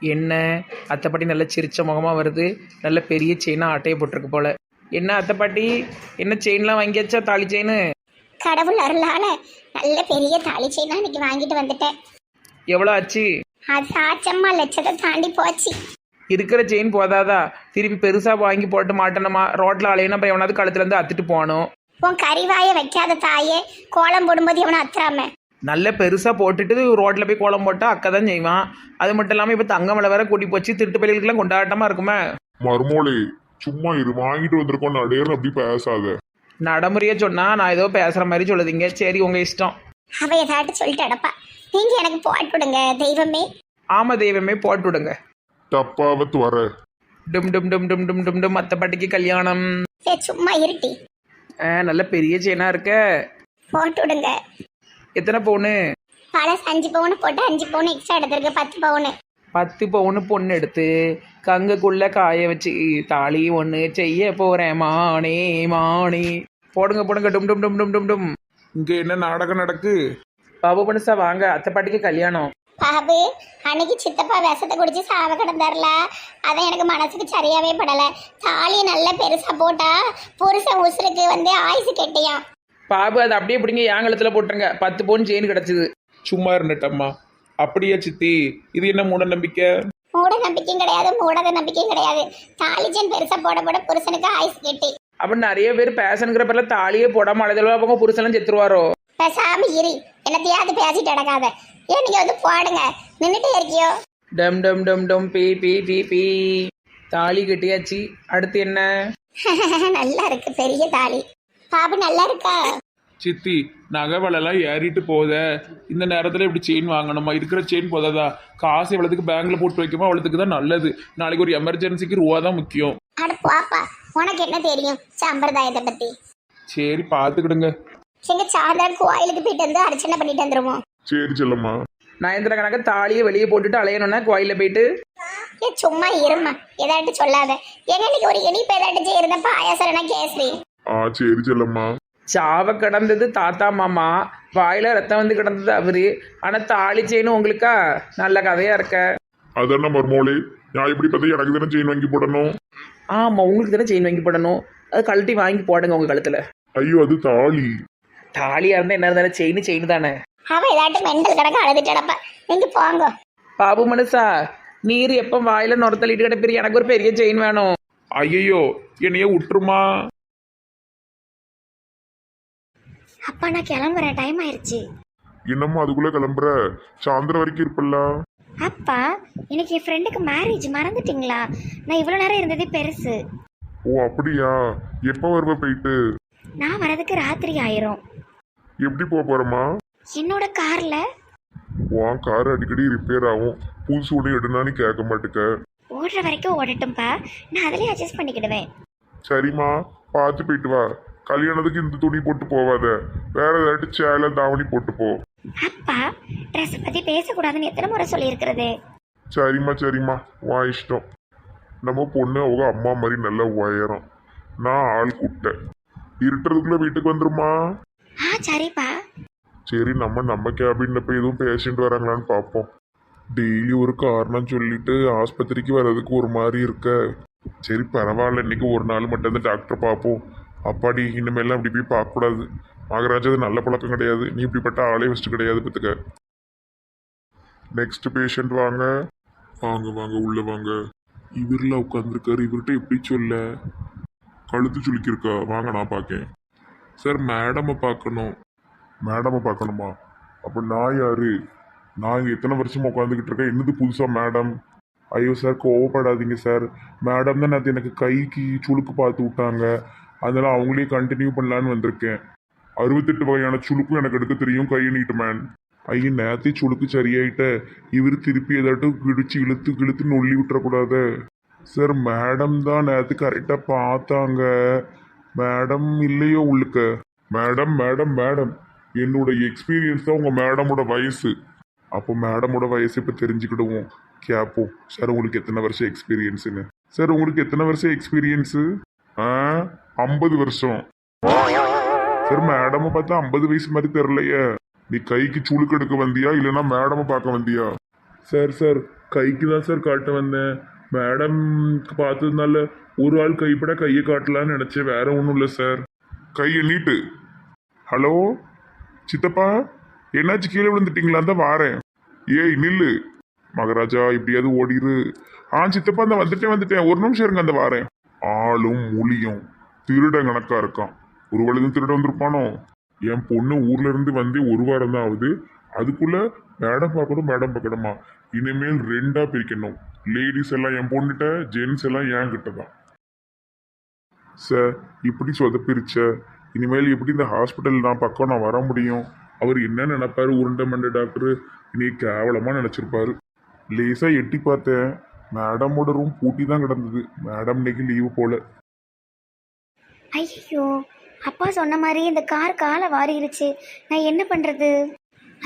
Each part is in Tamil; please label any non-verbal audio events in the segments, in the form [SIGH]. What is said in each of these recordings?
என்ன? அத்தைப்பாட்டி நல்ல சிரிச்ச முகமாக வருது. நல்ல பெரிய செயினாக ஆட்டையை போட்டிருக்கு போல. என்ன அத்தைப்பாட்டி? என்ன செயின்லாம் வாங்கியாச்சா தாலி செயின் கடவுள் அருளால நல்ல பெரிய தாலி செயின் அன்னைக்கு வாங்கிட்டு வந்துட்டேன். எவ்வளோ ஆச்சு? அது ஆச்சம்மா லட்சத்தை தாண்டி போச்சு. இருக்கிற செயின் போதாதா? திருப்பி பெருசாக வாங்கி போட்டு மாட்டணுமா? ரோட்டில் அலையினா அப்புறம் எவனாவது கழுத்துலேருந்து அத்துட்டு போகணும். உன் கறிவாயை வைக்காத தாயே கோலம் போடும்போது இவனை அத்துறாம? நல்ல பெருசாக போட்டுட்டு ரோட்டில் போய் கோலம் போட்டால் அக்கா தான் செய்வான். அது மட்டும் இல்லாமல் இப்போ தங்கமலை வேற கூட்டி போச்சு திருட்டு பள்ளிகளுக்கெல்லாம் கொண்டாட்டமாக இருக்குமே. மருமோளே சும்மா இரு வாங்கிட்டு வந்திருக்கோம் நடேன்னு அப்படி பேசாத. நடைமுறையாக சொன்னால் நான் ஏதோ பேசுகிற மாதிரி சொல்லுதீங்க. சரி உங்கள் இஷ்டம். அவ ஏதாட்டு சொல்லிட்டு அடப்பா. நீங்க எனக்கு போட்டு விடுங்க தெய்வமே. ஆம தெய்வமே போட்டு விடுங்க. தப்பாவத் வர. டும் டும் டும் டும் டும் டும் டும் மற்றப்பட்டிக்கு கல்யாணம். ஏ சும்மா இருட்டி. ஆ, நல்ல பெரிய செயினாக இருக்க. போட்டு விடுங்க. எத்தனை பவுனு? பழசு அஞ்சு பவுனு போட்டு அஞ்சு பவுன் எக்ஸ்ட்ரா எடுத்திருக்கு பத்து பவுனு. பத்து பவுனு பொண்ணு எடுத்து கங்குக்குள்ள காய வச்சு தாலி ஒன்று செய்ய போகிறேன் மானே மானே. போடுங்க போடுங்க டும் டும் டும் டும் டும் டும். இங்கே என்ன நாடகம் நடக்கு? பாபு பனுசா வாங்க. அத்தை பாட்டிக்கு கல்யாணம். பாபு அன்னைக்கு சித்தப்பா விஷத்தை குடிச்சு சாவ கிடந்தாருல அதான் எனக்கு மனசுக்கு சரியாவே படல. தாலி நல்ல பெருசா போட்டா புருஷன் உசுருக்கு வந்து ஆயுசு கெட்டியாம் பாபு அது அப்படியே பிடிங்க ஏங்கலத்தில் போட்டுருங்க. பத்து பவுன் செயின் கிடச்சிது. சும்மா இருந்துட்டம்மா. அப்படியே சித்தி இது என்ன மூட நம்பிக்கை மூட நம்பிக்கையும் கிடையாது. மூடத நம்பிக்கையும் கிடையாது தாலிச்சன் பெருசா போட போட புருஷனுக்கு ஆயுசு கெட்டி. அப்போ நிறைய பேர் பேசணுங்கிற பேரில் தாலியே போடாமல் அழுதளவு அவங்க புருஷெல்லாம் செத்துருவாரோ? பேசாம இரு. என்னத்தையாவது பேசிட்டு அடக்காத ஏன் நீங்க வந்து போடுங்க. நின்றுட்டே இருக்கியோ? டம் டம் டம் டம் பீ பீ பீ பீ. தாலி கட்டியாச்சு. அடுத்து என்ன? [LAUGHS] நல்லா இருக்கு பெரிய தாலி. பாபு நல்லா இருக்கா? சித்தி நகை விலைலாம் ஏறிட்டு போத இந்த நேரத்தில் இப்படி செயின் வாங்கணுமா? இருக்கிற செயின் போதாதா? காசு எவ்வளோத்துக்கு பேங்க்ல போட்டு வைக்குமோ? அவ்வளோத்துக்கு தான் நல்லது. நாளைக்கு ஒரு எமர்ஜென்சிக்கு ரூபா தான் முக்கியம். அட போப்பா உனக்கு என்ன தெரியும்? சம்பிரதாயத்தை பத்தி. சரி பார்த்துக்கிடுங்க எங்க சாயந்தரம் கோயிலுக்கு போயிட்டு வந்து அர்ச்சனை பண்ணிட்டு வந்துருவோம். சரி செல்லம்மா. நயந்திர கணக்கு தாலியை வெளியே போட்டுட்டு அலையணும்னா கோயிலில் போயிட்டு. ஏ சும்மா இருமா ஏதாட்டு சொல்லாத. எங்க இன்னைக்கு ஒரு இனிப்பு ஏதாட்டு செய்யிருந்த பாயாசரனா கேசரி. ஆ சரி செல்லம்மா. சாவ கிடந்தது தாத்தா மாமா. வாயில ரத்தம் வந்து கிடந்தது அவரு. ஆனா தாலி செயினும் உங்களுக்கா? நல்ல கதையா இருக்க. அதென்ன மருமோளே? நான் எப்படி பார்த்தா எனக்கு தானே செயின் வாங்கி போடணும்? ஆமா உங்களுக்கு தானே செயின் வாங்கி போடணும். அது கழட்டி வாங்கி போடுங்க உங்க கழுத்துல. ஐயோ அது தாலி. தாலியா இருந்தா என்ன இருந்தாலும் செயின் செயின் தானே. அவ ஏதாட்டு மெண்டல் கணக்கு அழுதுட்டடப்பா. நீங்க போங்க. பாபு மனுஷா நீர் எப்போ வாயில நுரத்தள்ளிட்டு கிடப்பீரு எனக்கு ஒரு பெரிய செயின் வேணும். ஐயோ என்னைய விட்டுருமா அப்பா நான் கிளம்புறேன் டைம் ஆயிருச்சு. இன்னமும் அதுக்குள்ள கிளம்புற? சாயந்தரம் வரைக்கும் இருப்பல்ல. அப்பா இன்னைக்கு என் ஃப்ரெண்டுக்கு மேரேஜ் மறந்துட்டீங்களா? நான் இவ்வளோ நேரம் இருந்ததே பெருசு. ஓ அப்படியா? எப்போ வருவ போயிட்டு? நான் வரதுக்கு ராத்திரி ஆயிரும். எப்படி போக போறோமா என்னோட கார்ல. உன் கார் அடிக்கடி ரிப்பேர் ஆகும். புதுசு ஒன்று எடுனான்னு கேட்க மாட்டுக்க. ஓடுற வரைக்கும் ஓடட்டும்ப்பா நான் அதிலே அட்ஜஸ்ட் பண்ணிக்கிடுவேன். சரிம்மா பார்த்து போயிட்டு வா. கல்யாணத்துக்கு இந்த துணி போட்டு போவாத. வேற ஏதாட்டு சேலை தாவணி போட்டு போ. அப்பா ட்ரெஸ் பத்தி பேசக்கூடாதுன்னு எத்தனை முறை சொல்லியிருக்கிறது? சரிம்மா சரிம்மா. வா இஷ்டம். நம்ம பொண்ணு அவங்க அம்மா மாதிரி நல்ல உயரம். நான் ஆள் குட்டை. இருட்டுறதுக்குள்ள வீட்டுக்கு வந்துருமா? ஆ சரிப்பா. சரி நம்ம நம்ம கேபின்ல போய் எதுவும் பேஷண்ட் வராங்களான்னு பார்ப்போம். டெய்லி ஒரு காரணம் சொல்லிட்டு ஆஸ்பத்திரிக்கு வர்றதுக்கு ஒரு மாதிரி இருக்க. சரி பரவாயில்ல. இன்னைக்கு ஒரு நாள் மட்டும் தான் டாக்டர் பார்ப்போம். அப்பாடி இனிமேல்லாம் இப்படி போய் பார்க்கக்கூடாது. மகராஜ் அது நல்ல பழக்கம் கிடையாது. நீ இப்படிப்பட்ட ஆளே வச்சுட்டு கிடையாது பத்துக்க நெக்ஸ்ட் பேஷண்ட் வாங்க. வாங்க வாங்க உள்ள வாங்க. இவரில் உட்காந்துருக்காரு இவர்கிட்ட எப்படி சொல்ல? கழுத்து சுளுக்கியிருக்கா? வாங்க நான் பார்க்கேன். சார் மேடமை பார்க்கணும். மேடமை பார்க்கணுமா? அப்போ நான் யாரு? நான் இங்கே எத்தனை வருஷமா உட்காந்துக்கிட்டு இருக்கேன்? என்னது புதுசாக மேடம் ஐயோ சார் கோவப்படாதீங்க சார் மேடம் தான் நேற்று எனக்கு கைக்கு சுளுக்கு பார்த்து விட்டாங்க. அதனால அவங்களே கண்டினியூ பண்ணலான்னு வந்திருக்கேன். அறுபத்தெட்டு வகையான சுளுக்கும் எனக்கு எடுக்க தெரியும் கையை நீட்டு மேன் ஐயோ நேரத்தை சுளுக்கு சரியாயிட்ட. இவர் திருப்பி ஏதாட்டும் கிடிச்சு இழுத்து கிழுத்து நொல்லி விட்டுறக்கூடாது. சார் மேடம் தான் நேற்று கரெக்டாக பார்த்தாங்க. மேடம் இல்லையோ உள்ளுக்க? மேடம் மேடம் மேடம் என்னோட எக்ஸ்பீரியன்ஸ் தான் உங்கள் மேடமோட வயசு. அப்போ மேடமோட வயசு இப்போ தெரிஞ்சுக்கிடுவோம். கேட்போம் சார் உங்களுக்கு எத்தனை வருஷம் எக்ஸ்பீரியன்ஸுன்னு சார் உங்களுக்கு எத்தனை வருஷம் எக்ஸ்பீரியன்ஸு ஆ? ஐம்பது வருஷம். சார் மேடமை பார்த்தா ஐம்பது வயசு மாதிரி தெரிலையே நீ கைக்கு சுழுக்கெடுக்க வந்தியா இல்லைன்னா மேடமை பார்க்க வந்தியா? சார் சார் கைக்கு தான் சார் காட்ட வந்தேன். மேடம் பார்த்ததுனால ஒரு ஆள் கைப்பட கையை காட்டலான்னு நினச்சேன். வேற ஒன்றும் இல்லை சார். கையை நீட்டு ஹலோ சித்தப்பா என்னாச்சு? கீழே விழுந்துட்டீங்களா? தான் வாரேன். ஏய் நில்லு. மகாராஜா இப்படியாவது ஓடிரு. ஆ சித்தப்பா அந்த வந்துட்டேன் வந்துட்டேன். ஒரு நிமிஷம் இருங்க அந்த வாரேன். ஆளும் மொழியும். திருட கணக்கா இருக்கான். ஒரு வழிதான் திருட வந்திருப்பானோ? என் பொண்ணு ஊர்ல இருந்து வந்து ஒரு வாரம் தான் ஆகுது. அதுக்குள்ள மேடம் பார்க்கணும் மேடம் பார்க்கணுமா? இனிமேல் ரெண்டா பிரிக்கணும். லேடிஸ் எல்லாம் என் பொண்ணுகிட்ட ஜென்ஸ் எல்லாம் என் கிட்ட தான். சார் இப்படி சொதப்பிருச்ச. இனிமேல் எப்படி இந்த ஹாஸ்பிட்டல் நான் பக்கம் நான் வர முடியும்? அவர் என்ன நினைப்பாரு? உருண்டை மண்டை டாக்டர் இனி கேவலமாக நினச்சிருப்பாரு. லேசாக எட்டி பார்த்தேன். மேடமோட ரூம் பூட்டி தான் கிடந்தது. மேடம் இன்னைக்கு லீவு போல. ஐயோ அப்பா சொன்ன மாதிரி இந்த கார் காலை வாரிருச்சு. நான் என்ன பண்ணுறது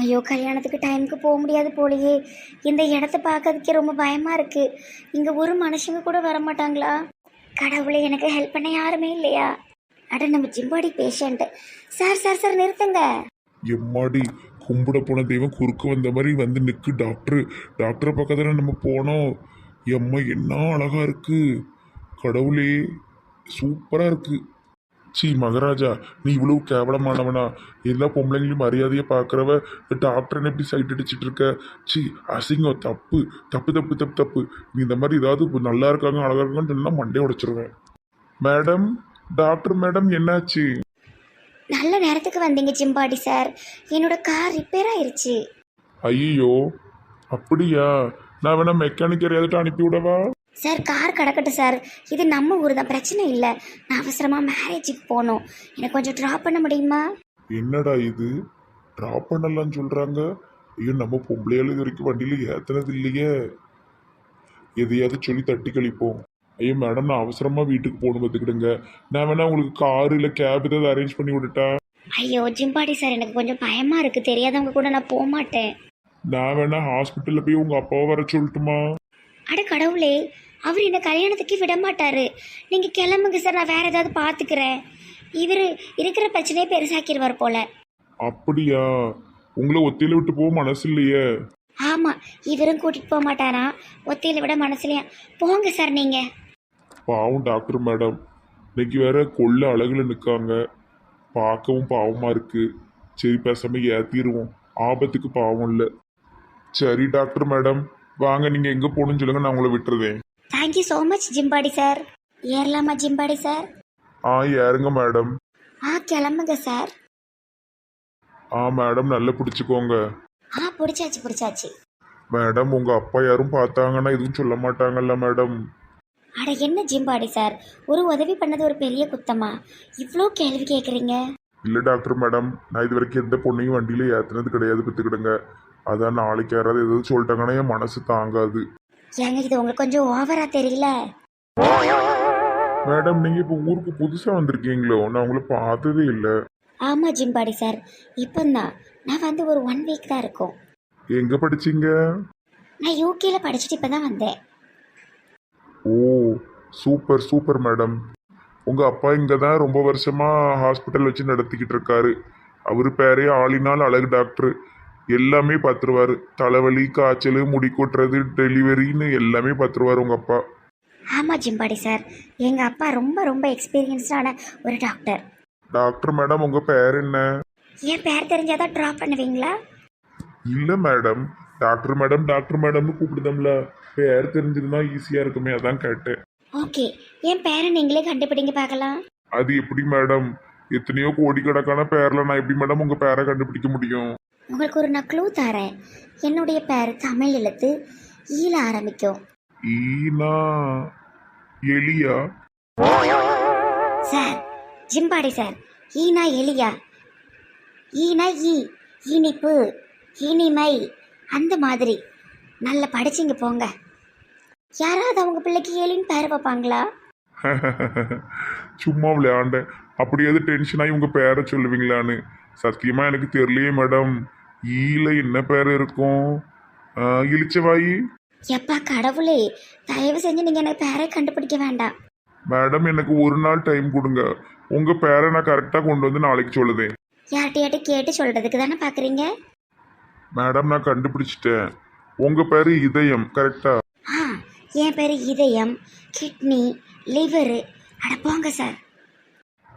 ஐயோ கல்யாணத்துக்கு டைமுக்கு போக முடியாது போலயே. இந்த இடத்த பார்க்கறதுக்கே ரொம்ப பயமாக இருக்குது இங்கே ஒரு மனுஷங்க கூட வர மாட்டாங்களா? கடவுளே எனக்கு ஹெல்ப் பண்ண யாருமே இல்லையா? அட நம்ம gym body patient sir sir sir நிறுத்துங்க. எம்மாடி கும்பிட போன தெய்வம் குறுக்கு வந்த மாதிரி வந்து நிற்கு டாக்டர் டாக்டரை பக்கத்தில் நம்ம போனோம். எம்மா என்ன அழகா இருக்கு. கடவுளே. சூப்பரா இருக்கு. சீ மகராஜா நீ இவ்வளவு கேவலமானவனா. எல்லா பொம்பளைங்களையும் மரியாதையை பார்க்குறவ டாக்டர் எப்படி சைட் அடிச்சிட்டு இருக்க? சீ அசிங்கம் தப்பு தப்பு தப்பு தப்பு தப்பு. நீ இந்த மாதிரி ஏதாவது நல்லா இருக்காங்க அழகா இருக்காங்கன்னு சொன்னா மண்டையை உடைச்சிருவேன். மேடம் டாக்டர் மேடம் என்னாச்சு? நல்ல நேரத்துக்கு வந்தீங்க ஜிம்பாடி சார் என்னோட கார் ரிப்பேர் ஆயிருச்சு. ஐயோ அப்படியா? நான் வேணா மெக்கானிக் யாரையாவது அனுப்பி விடவா? சார் கார் கிடக்கட்டும் சார். இது நம்ம ஊர் தான். பிரச்சனை இல்லை. நான் அவசரமாக மேரேஜுக்கு போகணும். எனக்கு கொஞ்சம் ட்ராப் பண்ண முடியுமா? என்னடா இது? ட்ராப் பண்ணலாம்னு சொல்றாங்க. ஐயோ நம்ம பொம்பளையால இது வரைக்கும் வண்டியில ஏத்துனது இல்லையே. எதையாவது சொல்லி தட்டி கழிப்போம். ஐயோ மேடம் நான் அவசரமா வீட்டுக்கு போகணும் பார்த்துக்கிடுங்க. நான் வேணா உங்களுக்கு கார் இல்லை கேப் ஏதாவது அரேஞ்ச் பண்ணி விட்டுட்டா? ஐயோ ஜிம்பாடி சார் எனக்கு கொஞ்சம் பயமாக இருக்குது தெரியாதவங்க கூட நான் போக மாட்டேன் நான் வேணா ஹாஸ்பிட்டல்ல போய் உங்க அப்பாவை வர சொல்லட்டுமா? அட கடவுளே அவர் என்ன கல்யாணத்துக்கு விட மாட்டாரு நீங்கள் கிளம்புங்க சார் நான் வேற ஏதாவது பார்த்துக்கிறேன். இவர் இருக்கிற பிரச்சனையே பெருசாக்கிடுவார் போல. அப்படியா? உங்களை ஒத்தையில விட்டு போக மனசு இல்லையே. ஆமாம் இவரும் கூட்டிகிட்டு போக மாட்டாராம் ஒத்தையில் விட மனசுலையா போங்க சார் நீங்கள் பாவம் டாக்டர் மேடம். இன்னைக்கு வேற கொள்ள அழகுல நிற்காங்க பார்க்கவும் பாவமா இருக்கு. சரி பேசாம ஏத்திடுவோம் ஆபத்துக்கு பாவம் இல்லை. சரி டாக்டர் மேடம். வாங்க நீங்க எங்க போகணும்னு சொல்லுங்க நான் உங்களை விட்டுருவேன் thank you so much Jimbadi sir ஏறலாமா gym body sir ஆ ஏறுங்க மேடம் ஆ கிளம்புங்க சார் ஆ மேடம் நல்லா பிடிச்சிக்கோங்க. ஆ பிடிச்சாச்சு பிடிச்சாச்சு. மேடம் உங்க அப்பா யாரும் பார்த்தாங்கன்னா எதுவும் சொல்ல மாட்டாங்கல்ல மேடம் அட என்ன ஜிம்பாடி சார் ஒரு உதவி பண்ணது ஒரு பெரிய குத்தமா? இவ்வளோ கேள்வி கேட்குறீங்க இல்லை டாக்டர் மேடம் நான் இது வரைக்கும் எந்த பொண்ணையும் வண்டியில ஏத்துனது கிடையாது பத்துக்கிடுங்க அதான் நாளைக்கு யாராவது எதாவது சொல்லிட்டாங்கன்னா என் மனசு தாங்காது. ஏங்க இது உங்களுக்கு கொஞ்சம் ஓவரா தெரியல? மேடம் நீங்க இப்போ ஊருக்கு புதுசா வந்திருக்கீங்களோ? நான் உங்களை பார்த்ததே இல்லை. ஆமாம் ஜிம்பாடி சார். இப்போந்தான். நான் வந்து ஒரு ஒன் வீக் தான் இருக்கும். எங்க படிச்சீங்க? நான் யூகேல படிச்சுட்டு இப்போ தான் வந்தேன். ஓ சூப்பர் சூப்பர் மேடம். உங்க அப்பா இங்க தான் ரொம்ப வருஷமா ஹாஸ்பிட்டல் வச்சு நடத்திக்கிட்டு இருக்காரு. அவர் பேரே ஆளினால் அழகு டாக்டர். எல்லாமே பார்த்துருவாரு. தலைவலி காய்ச்சல் முடி கொட்டுறது டெலிவரின்னு எல்லாமே பார்த்துருவாரு உங்க அப்பா. ஆமாம் ஜிம்பாடி சார். எங்கள் அப்பா ரொம்ப ரொம்ப எக்ஸ்பீரியன்ஸ்டான ஒரு டாக்டர் டாக்டர் மேடம் உங்க பேர் என்ன? என் பேர் தெரிஞ்சாதான் ட்ராப் பண்ணுவீங்களா? இல்ல மேடம். டாக்டர் மேடம் டாக்டர் மேடம்னு கூப்பிடுதம்ல. பேர் தெரிஞ்சிருந்தா ஈஸியா இருக்குமே அதான் கேட்டேன். ஓகே. என் பேரை நீங்களே கண்டுபிடிங்க பார்க்கலாம். அது எப்படி மேடம்? எத்தனையோ கோடிக்கணக்கான பேர்ல நான் எப்படி மேடம் உங்க பேரை கண்டுபிடிக்க முடியும்? உங்களுக்கு ஒரு நான் க்ளூ தரேன். என்னுடைய பேர் தமிழ் எழுத்து. ஈல ஆரம்பிக்கும். ஈனா எலியா? Sir gym body sir. ஈனா எலியா? ஈனா ஈ. இனிப்பு இனிமை. அந்த மாதிரி. நல்லா படிச்சிங்க போங்க. யாராவது அவங்க பிள்ளைக்கு எலின்னு பேர் வைப்பாங்களா? [LAUGHS] சும்மா விளையாண்டேன். அப்படியாவது டென்ஷன் ஆகி உங்க பேரை சொல்லுவீங்களான்னு. சத்தியமா எனக்கு தெரியலையே மேடம் ஈல என்ன பேர் இருக்கும்? இளிச்சவாயி? எப்பா கடவுளே தயவு செஞ்சு நீங்கள் எனக்கு பேரை கண்டுபிடிக்க வேண்டாம். மேடம் எனக்கு ஒரு நாள் டைம் கொடுங்க. உங்க பேரை நான் கரெக்டாக கொண்டு வந்து நாளைக்கு சொல்லுதேன். யார்கிட்டயாட்டி கேட்டு சொல்கிறதுக்கு தானே பார்க்குறீங்க மேடம் நான் கண்டுபிடிச்சிட்டேன். உங்க பேரு இதயம் கரெக்டா ஆ? என் பேர் இதயம் கிட்னி லிவரு அட போங்க சார்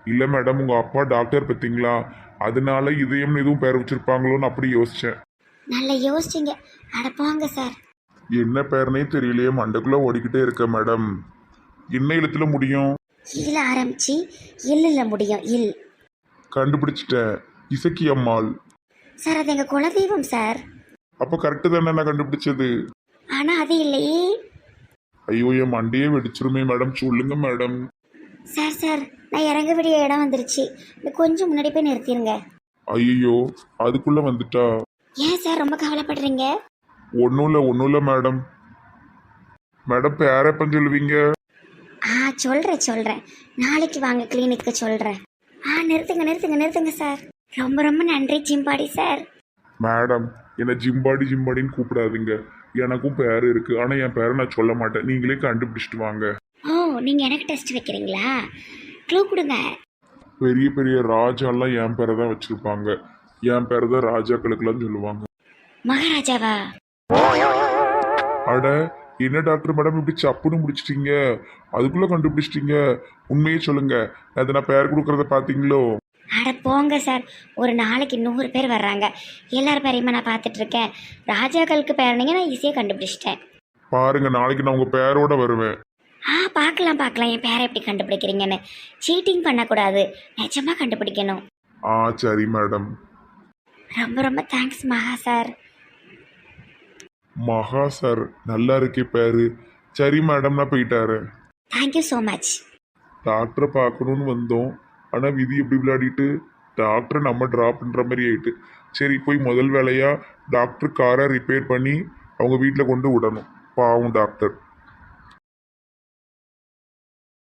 இல்ல மேடம் உங்க அப்பா டாக்டர் பார்த்தீங்களா அதனால இதயம் எதுவும் பேர் வச்சிருப்பாங்களோன்னு அப்படி யோசிச்சேன். நல்லா யோசிச்சிங்க. அட போங்க சார். என்ன பேருனே தெரியலையே மண்டைக்குள்ள ஓடிக்கிட்டே இருக்க மேடம். என்ன எழுத்துல முடியும்? இதில் ஆரம்பிச்சு இல்லில் முடியும் இல். கண்டுபிடிச்சிட்டேன். இசக்கி அம்மாள். சார் அது எங்கள் குலதெய்வம் சார். அப்ப கரெக்டு தானே நான் கண்டுபிடிச்சது? ஆனால் அது இல்லையே. ஐயோ என் மண்டையே வெடிச்சிருமே மேடம். சொல்லுங்க மேடம். சார் சார் நான் இறங்க வேண்டிய இடம் வந்துருச்சு. கொஞ்சம் முன்னாடி போய் நிறுத்திடுங்க ஐயோ அதுக்குள்ள வந்துட்டா? ஏன் சார் ரொம்ப கவலைப்படுறீங்க? ஒன்றும் இல்லை ஒன்றும் இல்லை மேடம். மேடம் பேர எப்போ சொல்லுவீங்க? ஆ சொல்கிறேன் சொல்கிறேன் நாளைக்கு வாங்க கிளினிக்கு சொல்கிறேன் ஆ நிறுத்துங்க நிறுத்துங்க நிறுத்துங்க சார். ரொம்ப ரொம்ப நன்றி ஜிம்பாடி சார். மேடம் என்னை ஜிம்பாடி ஜிம்பாடின்னு கூப்பிடாதீங்க. எனக்கும் பேர் இருக்கு? ஆனால் என் பேரை நான் சொல்ல மாட்டேன். நீங்களே கண்டுபிடிச்சிட்டு வாங்க. நீங்கள் எனக்கு டெஸ்ட் வைக்கிறீங்களா? க்ளூ கொடுங்க. பெரிய பெரிய ராஜாலாம் என் பேரை தான் வச்சிருப்பாங்க. என் பேரை தான் ராஜாக்களுக்கெல்லாம் சொல்லுவாங்க. மகாராஜாவா? அட என்ன டாக்டர் மேடம் இப்படி சப்புன்னு முடிச்சிட்டீங்க? அதுக்குள்ள கண்டுபிடிச்சிட்டீங்க. உண்மையே சொல்லுங்க. அதை நான் பேர் கொடுக்கறத பார்த்தீங்களோ அட போங்க சார் ஒரு நாளைக்கு நூறு பேர் வர்றாங்க. எல்லார் பேரையுமே நான் பார்த்துட்டு இருக்கேன் ராஜாக்களுக்கு பேரணிங்க நான் ஈஸியாக கண்டுபிடிச்சிட்டேன். பாருங்க நாளைக்கு நான் உங்க பேரோட வருவேன். ஆ பார்க்கலாம் பார்க்கலாம். என் பேரை எப்படி கண்டுபிடிக்கிறீங்கன்னு. சீட்டிங் பண்ணக்கூடாது. நிஜமாக கண்டுபிடிக்கணும். ஆ சரி மேடம். ரொம்ப ரொம்ப தேங்க்ஸ் மகா சார். மகா சார் நல்லா இருக்கே பேரு. சரி மேடம் நான் போயிட்டாரு. தேங்க்யூ ஸோ மச் டாக்டரை பார்க்கணும்னு வந்தோம். ஆனால் விதி எப்படி விளையாடிட்டு? டாக்டரை நம்ம ட்ராப் பண்ணுற மாதிரி ஆயிட்டு. சரி போய் முதல் வேலையாக டாக்டர் காரை ரிப்பேர் பண்ணி அவங்க வீட்டில் கொண்டு விடணும். பாவம் டாக்டர்.